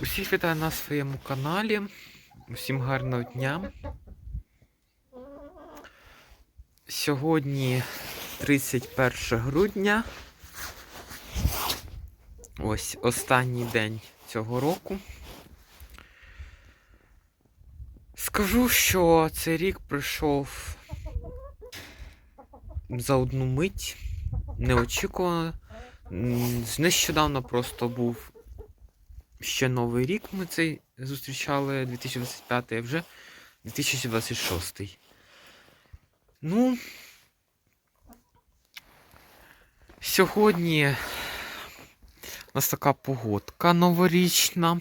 Усіх вітаю на своєму каналі. Усім гарного дня. Сьогодні 31 грудня. Ось останній день цього року. Скажу, що цей рік прийшов за одну мить, неочікувано. Нещодавно просто був ще новий рік. Ми цей зустрічали 2025, а вже 2026. Ну. Сьогодні у нас така погодка новорічна.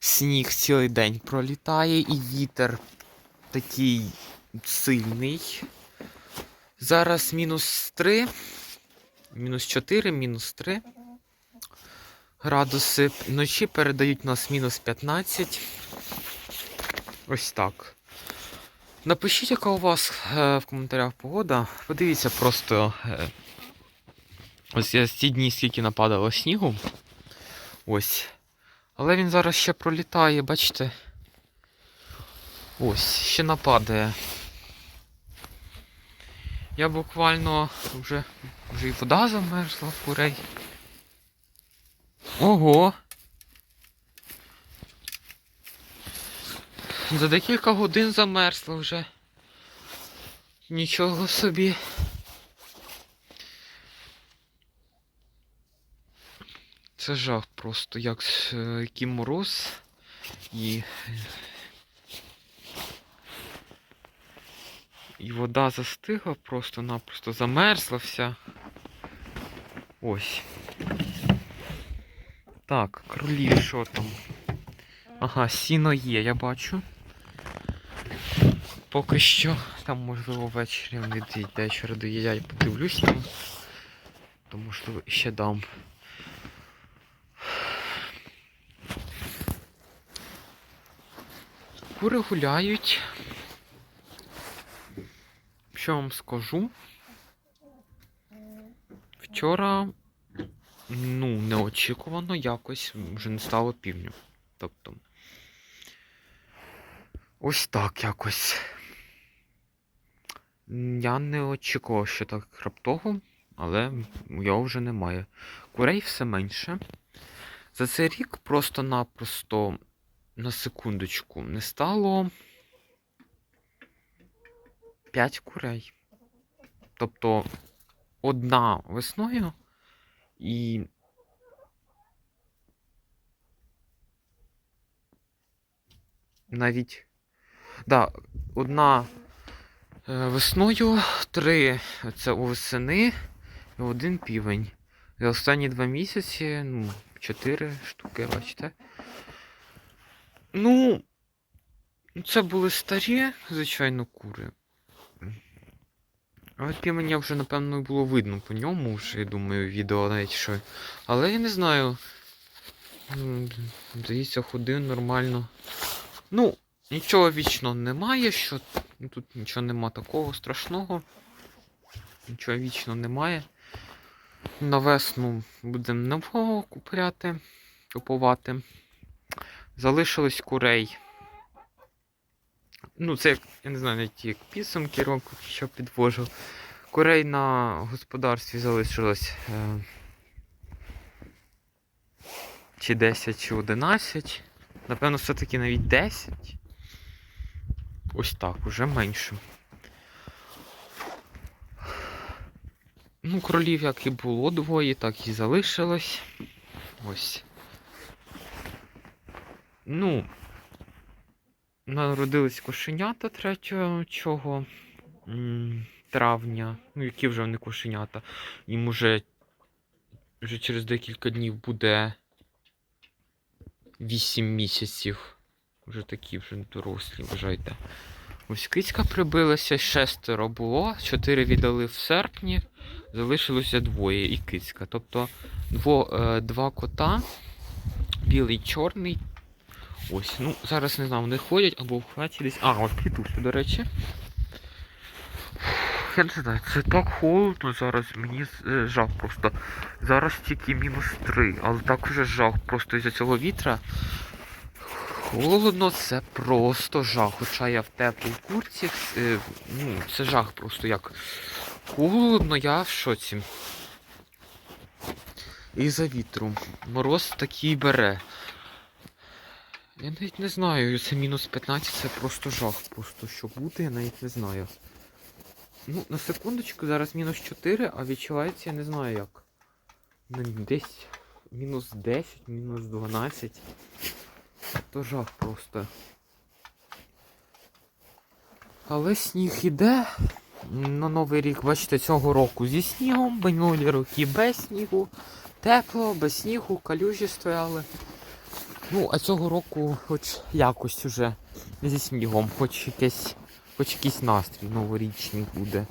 Сніг цілий день пролітає і вітер такий сильний. Зараз мінус 3, мінус 4, мінус 3 градуси. Вночі передають нас мінус 15. Ось так. Напишіть, яка у вас е, в коментарях погода. Подивіться просто. Е, ось я ці дні скільки нападало снігу. Ось. Але він зараз ще пролітає, бачите? Ось, ще нападає. Я буквально вже, вже і вода замерзла в курей. Ого! За декілька годин замерзла вже. Нічого собі. Це жах просто, як е, який мороз і. І вода застигла просто-напросто замерзла вся. Ось. Так, кролі, що там? Ага, сіно є, я бачу. Поки що. Там, можливо, ввечері від вечора до я і подивлюсь там. Тому що ще дам. Кури гуляють. Що вам скажу? Вчора ну, неочікувано якось вже не стало півню. Тобто. Ось так якось. Я не очікував, що так раптово, але його вже немає. Курей все менше. За цей рік просто-напросто на секундочку не стало 5 курей. Тобто одна весною і. Навіть. Да, одна е, весною, три це у весени і один півень. За останні два місяці, ну, чотири штуки, бачите. Ну, це були старі, звичайно, кури. Але півня вже, напевно, було видно по ньому, вже, я думаю, відео навіть що. Але я не знаю. Здається, ходив нормально. Ну, нічого вічно немає, що тут нічого нема такого страшного. Нічого вічно немає. На весну будемо нового купляти, купувати. Залишилось курей. Ну, це, я не знаю, навіть як підсумки року, що підвожу. Курей на господарстві залишилось е, чи 10, чи 11. Напевно, все-таки навіть 10. Ось так, уже менше. Ну, кролів як і було двоє, так і залишилось. Ось. Ну, народились кошенята 3 чого травня. Ну, які вже вони кошенята. Їм уже, вже через декілька днів буде 8 місяців. Вже такі вже дорослі, вважайте. Ось кицька прибилася, шестеро було, чотири віддали в серпні, залишилося двоє і кицька. Тобто дво, е, два кота, білий чорний. Ось, ну, зараз не знаю, вони ходять або в хаті. А, от квітуся, до речі. я не знаю, це так холодно зараз, мені е, жах просто. Зараз тільки мінус 3, але так уже жах просто із-за цього вітра. Холодно, це просто жах. Хоча я в теплій курці, е, ну, це жах просто як. Холодно, я в шоці. І за вітру. Мороз такий бере. Я навіть не знаю, це мінус 15, це просто жах. Просто що буде, я навіть не знаю. Ну, на секундочку, зараз мінус 4, а відчувається я не знаю як. Ну, десь мінус 10, мінус 12. То жах просто. Але сніг іде. На Новий рік, бачите, цього року зі снігом, минулі роки без снігу. Тепло, без снігу, калюжі стояли. Ну, а цього року хоч якось уже зі снігом, хоч якесь, хоч якийсь настрій новорічний буде.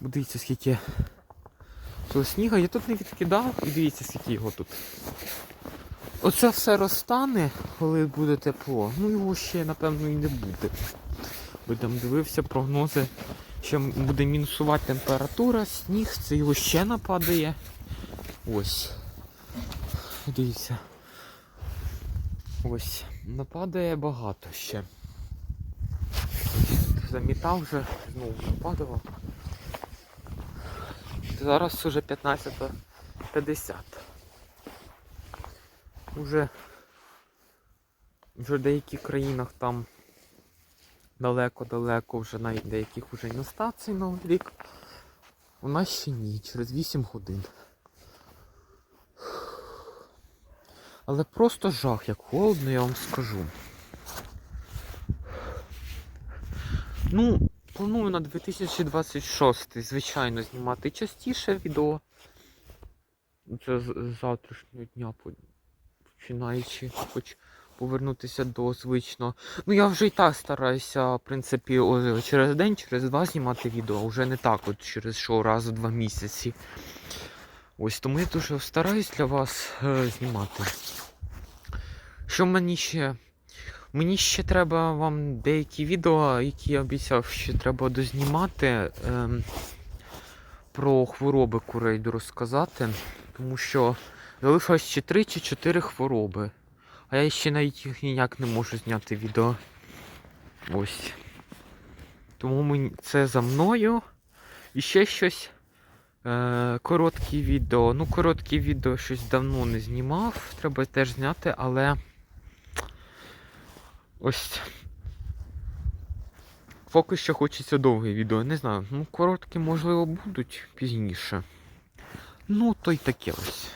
Дивіться, скільки цього сніга. Я тут не відкидав і дивіться, скільки його тут. Оце все розтане, коли буде тепло. Ну його ще, напевно, і не буде. Бо там дивився прогнози, що буде мінусувати температура, сніг, це його ще нападає. Ось. Дивіться. Ось. Нападає багато ще. Замітав вже, знову нападало. Зараз уже 15.50. Уже вже в деяких країнах там далеко-далеко, вже навіть деяких вже й на стації новий рік. У нас ще ні, через 8 годин. Але просто жах, як холодно, я вам скажу. Ну, планую на 2026, звичайно, знімати частіше відео. Це з завтрашнього дня починаючи, хоч повернутися до звичного. Ну я вже і так стараюся, в принципі, через день, через два знімати відео, вже не так, от через що раз в два місяці. Ось тому я дуже стараюсь для вас е, знімати. Що мені ще? Мені ще треба вам деякі відео, які я обіцяв, що треба дознімати. ем, про хвороби курей розказати. Тому що залишилось ще 3 чи 4 хвороби. А я ще навіть їх ніяк не можу зняти відео. Ось. Тому це за мною. І ще щось. Е, короткі відео. Ну, короткі відео щось давно не знімав. Треба теж зняти, але. Ось. Поки що хочеться довге відео. Не знаю. Ну, короткі, можливо, будуть пізніше. Ну, то й таке ось.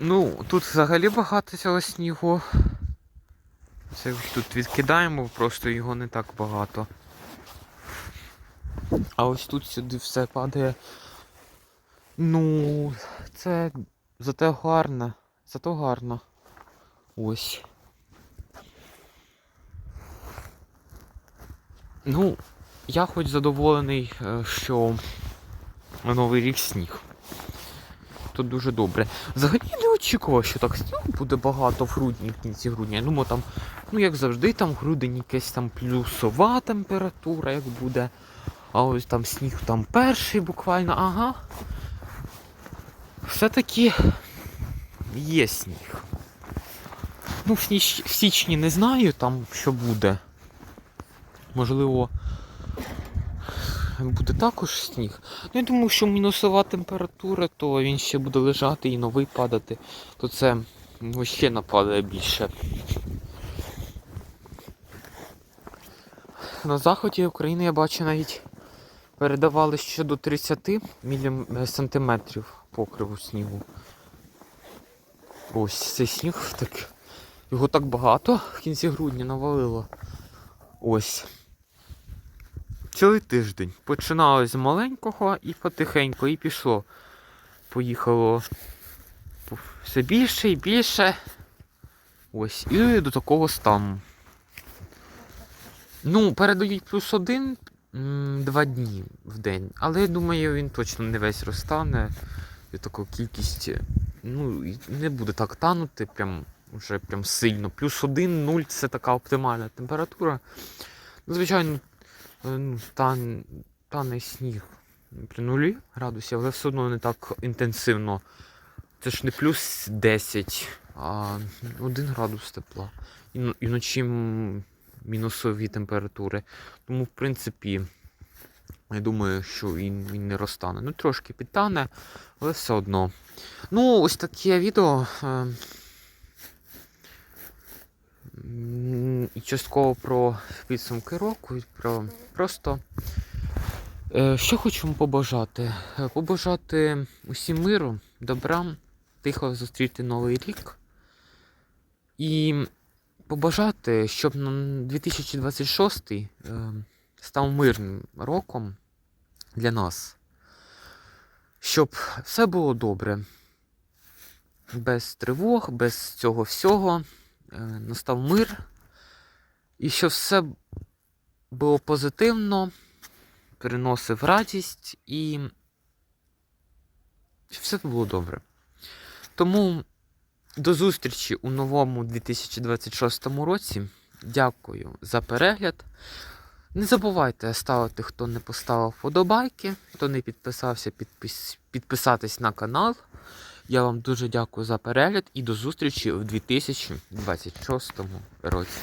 Ну, тут взагалі багато цього снігу. Це тут відкидаємо, просто його не так багато. А ось тут сюди все падає. Ну, це зате гарно. Зато гарно. Ось. Ну, я хоч задоволений, е, що Новий рік сніг. Тут дуже добре. Взагалі не очікував, що так снігу буде багато в грудні, в кінці грудня. Я там, ну як завжди, там грудень якась там плюсова температура, як буде. А ось там сніг там перший буквально, ага. Все-таки є сніг. Ну, в, сніч... в січні не знаю там, що буде. Можливо, буде також сніг. Ну, я думаю, що мінусова температура, то він ще буде лежати і новий падати, то це ну, ще нападає більше. На заході України я бачу навіть передавали ще до 30 мілім... е, сантиметрів покриву снігу. Ось цей сніг так. Його так багато в кінці грудня навалило. Ось. Цілий тиждень. Починали з маленького і потихеньку, і пішло. Поїхало все більше і більше. Ось. І до такого стану. Ну, передають плюс один два дні в день. Але я думаю, він точно не весь розтане. І таку кількість. Ну, не буде так танути, прям вже прям сильно. Плюс один, нуль це така оптимальна температура. Звичайно, е, ну, тан, тане сніг при нулі градусів, але все одно не так інтенсивно. Це ж не плюс 10, а 1 градус тепла. І, і вночі м, мінусові температури. Тому, в принципі, я думаю, що він, він не розтане. Ну, трошки підтане, але все одно. Ну, ось таке відео. е, І частково про підсумки року, і про просто. Е, Що вам побажати? Е, Побажати усім миру, добра, тихо зустріти новий рік. І побажати, щоб 2026 е, став мирним роком для нас. Щоб все було добре. Без тривог, без цього всього. Е, Настав мир. І щоб все було позитивно, приносив радість і щоб все було добре. Тому до зустрічі у новому 2026 році. Дякую за перегляд. Не забувайте ставити, хто не поставив вподобайки, хто не підписався, підпис... підписатись на канал. Я вам дуже дякую за перегляд і до зустрічі в 2026 році.